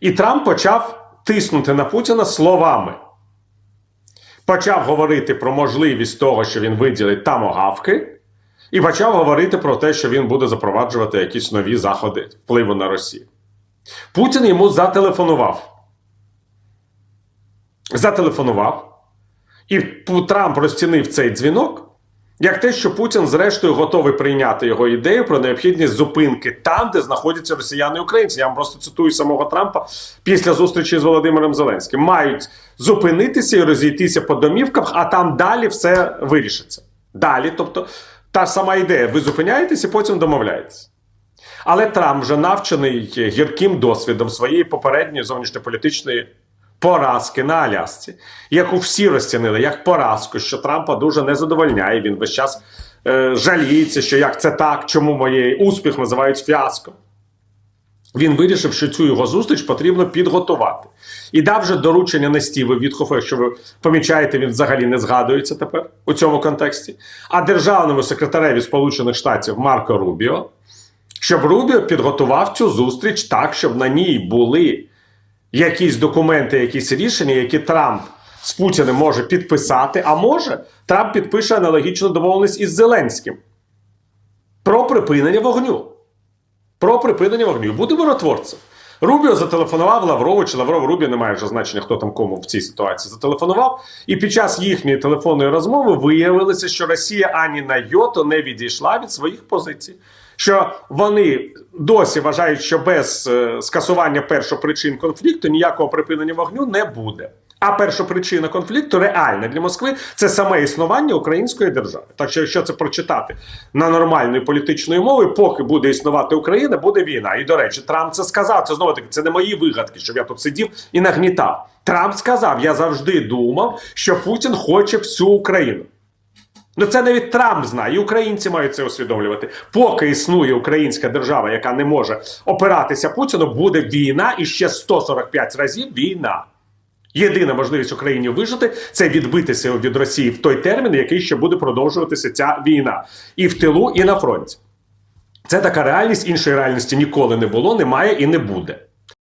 І Трамп почав тиснути на Путіна словами. Почав говорити про можливість того, що він виділить тамогавки, і почав говорити про те, що він буде запроваджувати якісь нові заходи впливу на Росію. Путін йому зателефонував. Зателефонував. І Трамп розцінив цей дзвінок як те, що Путін, зрештою, готовий прийняти його ідею про необхідність зупинки там, де знаходяться росіяни і українці. Я вам просто цитую самого Трампа після зустрічі з Володимиром Зеленським. Мають зупинитися і розійтися по домівках, а там далі все вирішиться. Далі, тобто, та сама ідея: ви зупиняєтесь і потім домовляєтесь. Але Трамп вже навчений гірким досвідом своєї попередньої зовнішньополітичної поразки на Алясці, яку всі розцінили як поразку, що Трампа дуже не задовольняє. Він весь час е, жаліється, що як це так, чому моє успіх називають фіаском. Він вирішив, що цю його зустріч потрібно підготувати. І дав вже доручення на Стіву Вітхофу, якщо ви помічаєте, він взагалі не згадується тепер у цьому контексті. А державному секретареві Сполучених Штатів Марко Рубіо, щоб Рубіо підготував цю зустріч так, щоб на ній були якісь документи, якісь рішення, які Трамп з Путіним може підписати, а може Трамп підпише аналогічну домовленість із Зеленським про припинення вогню. Про припинення вогню. Буде миротворцем. Рубіо зателефонував Лаврову, чи Лавров Рубіо, немає вже значення, хто там кому в цій ситуації зателефонував. І під час їхньої телефонної розмови виявилося, що Росія ані на йоту не відійшла від своїх позицій. Що вони досі вважають, що без е, скасування першопричин конфлікту ніякого припинення вогню не буде. А першопричина конфлікту реальна для Москви це саме існування української держави. Так що, якщо це прочитати на нормальної політичної мови, поки буде існувати Україна, буде війна. І до речі, Трамп це сказав. Це знову таки це не мої вигадки, щоб я тут сидів і нагнітав. Трамп сказав: я завжди думав, що Путін хоче всю Україну. Ну це навіть Трамп знає, і українці мають це усвідомлювати. Поки існує українська держава, яка не може опиратися Путіну, буде війна і ще 145 разів війна. Єдина можливість Україні вижити це відбитися від Росії в той термін, який ще буде продовжуватися ця війна, і в тилу, і на фронті. Це така реальність. Іншої реальності ніколи не було, немає і не буде.